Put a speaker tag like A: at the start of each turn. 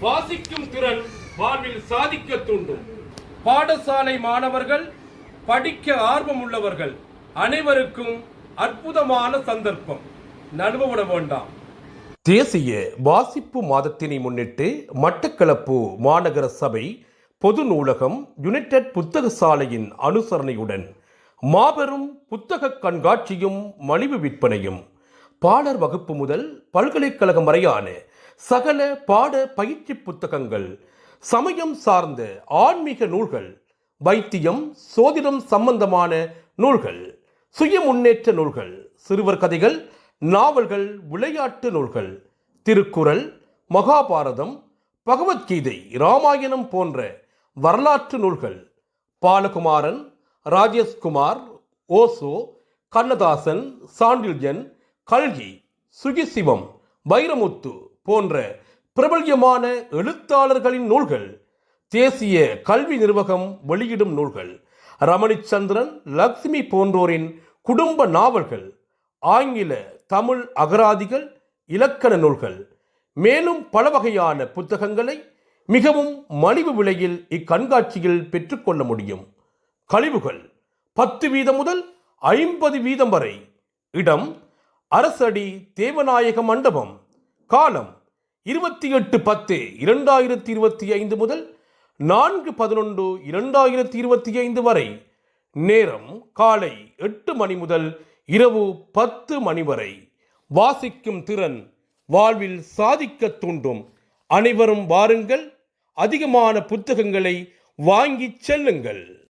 A: வாசிக்கும் திறன் வாழ்வில் சாதிக்க தூண்டும். பாடசாலை மாணவர்கள் படிக்க ஆர்வம் உள்ளவர்கள் அனைவருக்கும் அற்புதமான சந்தர்ப்பம். நடுவ வேண்டாம். தேசிய வாசிப்பு மாதத்தினை முன்னிட்டு மட்டக்களப்பு மாநகர சபை பொது நூலகம் யுனைடெட் புத்தக சாலையின் அனுசரணையுடன் மாபெரும் புத்தக கண்காட்சியும் மலிவு விற்பனையும். பாடர் வகுப்பு முதல் பல்கலைக்கழகம் வரையான சகல பாட பயிற்சி புத்தகங்கள் சமயம் சார்ந்த ஆன்மீக நூல்கள் வைத்தியம் சோதிடம் சம்பந்தமான நூல்கள் சுய முன்னேற்ற நூல்கள் சிறுவர் கதைகள் நாவல்கள் விளையாட்டு நூல்கள் திருக்குறள் மகாபாரதம் பகவத்கீதை ராமாயணம் போன்ற வரலாற்று நூல்கள் பாலகுமாரன் ராஜேஷ்குமார் ஓசோ கண்ணதாசன் சாண்டில்யன் கல்கி சுகிசிவம் வைரமுத்து போன்ற பிரபல்யமான எழுத்தாளர்களின் நூல்கள் தேசிய கல்வி நிர்வாகம் வெளியிடும் நூல்கள் ரமணிச்சந்திரன் லக்ஷ்மி போன்றோரின் குடும்ப நாவல்கள் ஆங்கில தமிழ் அகராதிகள் இலக்கண நூல்கள். மேலும் பல வகையான புத்தகங்களை மிகவும் மலிவு விலையில் இக்கண்காட்சியில் பெற்றுக்கொள்ள முடியும். கழிவுகள் பத்து வீதம் முதல் ஐம்பது வீதம் வரை. இடம் அரசடி தேவநாயக மண்டபம் காலம் இருபத்தி எட்டு பத்து இரண்டாயிரத்தி இருபத்தி ஐந்து முதல் நான்கு பதினொன்று இரண்டாயிரத்தி இருபத்தி ஐந்து வரை நேரம் காலை எட்டு மணி முதல் இரவு பத்து மணி வரை. வாசிக்கும் திறன் வாழ்வில் சாதிக்க தூண்டும். அனைவரும் வாருங்கள். அதிகமான புத்தகங்களை வாங்கிச் செல்லுங்கள்.